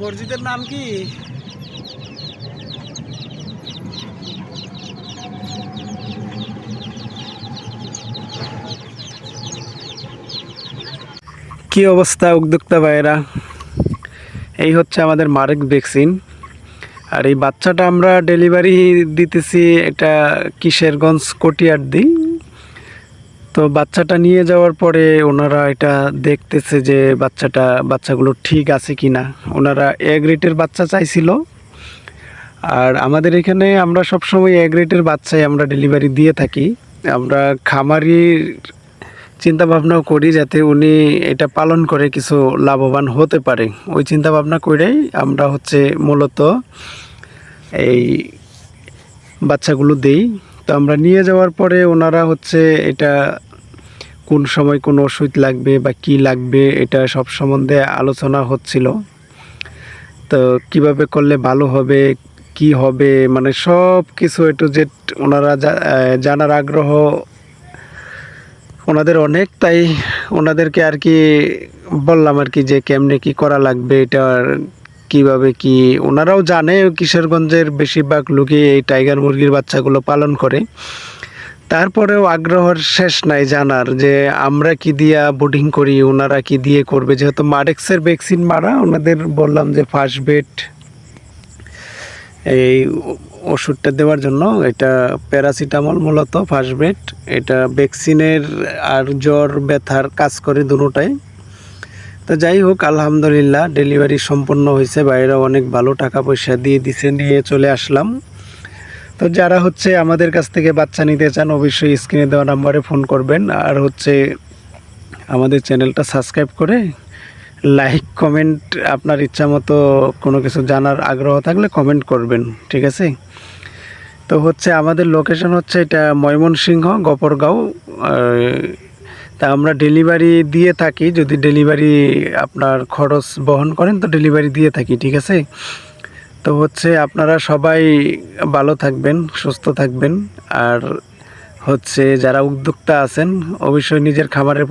মসজিদের নাম কি? কি অবস্থা উদ্যোক্তা ভাইয়েরা? এই হচ্ছে আমাদের মারেক ভ্যাকসিন। আর এই বাচ্চাটা আমরা ডেলিভারি দিতেছি এটা কিশোরগঞ্জ কটিয়ার দিই তো বাচ্চাটা নিয়ে যাওয়ার পরে ওনারা এটা দেখতেছে যে বাচ্চাটা, বাচ্চাগুলো ঠিক আছে কি না ওনারা এ গ্রেটের বাচ্চা চাইছিল। আর আমাদের এখানে আমরা সবসময় এ গ্রেটের বাচ্চাই আমরা ডেলিভারি দিয়ে থাকি। আমরা খামারির চিন্তা ভাবনাও করি যাতে উনি এটা পালন করে কিছু লাভবান হতে পারে। ওই চিন্তা ভাবনা করেই আমরা হচ্ছে মূলত এই বাচ্চাগুলো দেই। তো আমরা নিয়ে যাওয়ার পরে ওনারা হচ্ছে এটা কোন সময় কোন ওষুধ লাগবে বা কি লাগবে এটা সব সম্বন্ধে আলোচনা হচ্ছিল। তো কীভাবে করলে ভালো হবে, কি হবে মানে সব কিছু একটু যে ওনারা জানার আগ্রহ ওনাদের অনেক, তাই ওনাদেরকে আর কি বললাম আর কি যে কেমনে কি করা লাগবে, এটার কীভাবে কি? ওনারাও জানে কিশোরগঞ্জের বেশিরভাগ লোকই এই টাইগার মুরগির বাচ্চাগুলো পালন করে। তারপরেও আগ্রহের শেষ নাই জানার যে আমরা কি দিয়া বোর্ডিং করি, ওনারা কি দিয়ে করবে? যেহেতু মারেক্সের ভ্যাকসিন মারা, ওনাদের বললাম যে ফার্স্ট বেড এই ওষুধটা দেওয়ার জন্য। এটা প্যারাসিটামল মূলত ফার্স্ট বেড এটা ভ্যাকসিনের আর জ্বর, ব্যথার কাজ করে দুটোটাই। তো যাই হোক, আলহামদুলিল্লাহ ডেলিভারি সম্পন্ন হয়েছে। বাইরে অনেক ভালো টাকা পয়সা দিয়ে দিছে, নিয়ে চলে আসলাম। তো যারা হচ্ছে আমাদের কাছ থেকে বাচ্চা নিতে চান, অবশ্যই স্ক্রিনে দেওয়া নাম্বারে ফোন করবেন। আর হচ্ছে আমাদের চ্যানেলটা সাবস্ক্রাইব করে লাইক কমেন্ট আপনার ইচ্ছা মতো কোনো কিছু জানার আগ্রহ থাকলে কমেন্ট করবেন, ঠিক আছে? তো হচ্ছে আমাদের লোকেশন হচ্ছে এটা ময়মনসিংহ, গপরগাঁও তা আমরা ডেলিভারি দিয়ে থাকি। যদি ডেলিভারি আপনার খরচ বহন করেন, তো ডেলিভারি দিয়ে থাকি, ঠিক আছে? তো হচ্ছে আপনারা সবাই ভালো থাকবেন, সুস্থ থাকবেন। আর হচ্ছে যারা উদ্যোক্তা আছেন, অবশ্যই নিজের প্রতি